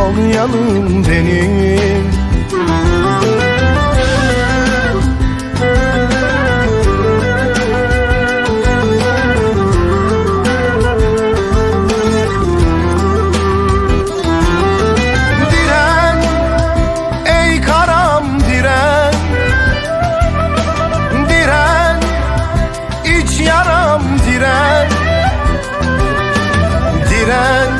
Sol yanım benim yaram diren. Diren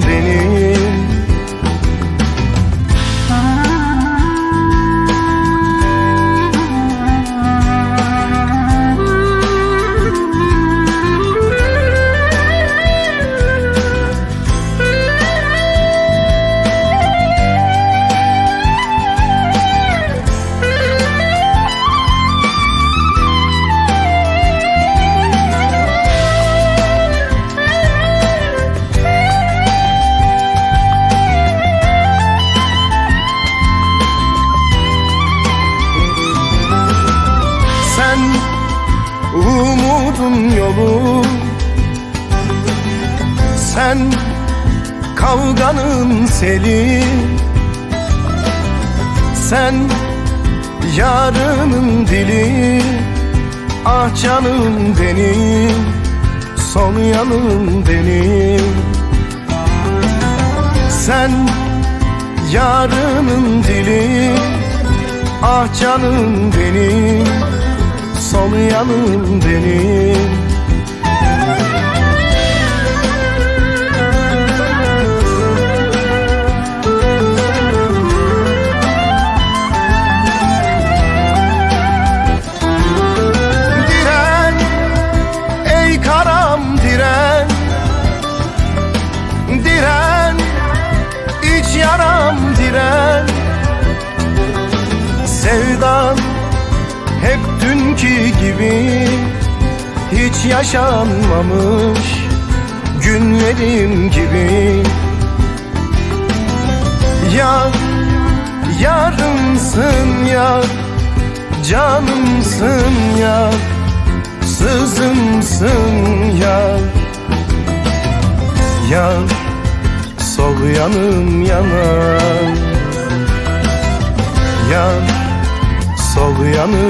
umudun yolu. Sen kavganın seli. Sen yarının dili. Ah canım benim Sol yanım benim. Sen yarının dili. Ah canım benim Sol yanım benim dünkü gibi Hiç yaşanmamış günlerim gibi. Yar, yarımsın yar Canımsın yar Sızımsın yar Yar, sol yanım yanar Yar, sol yanım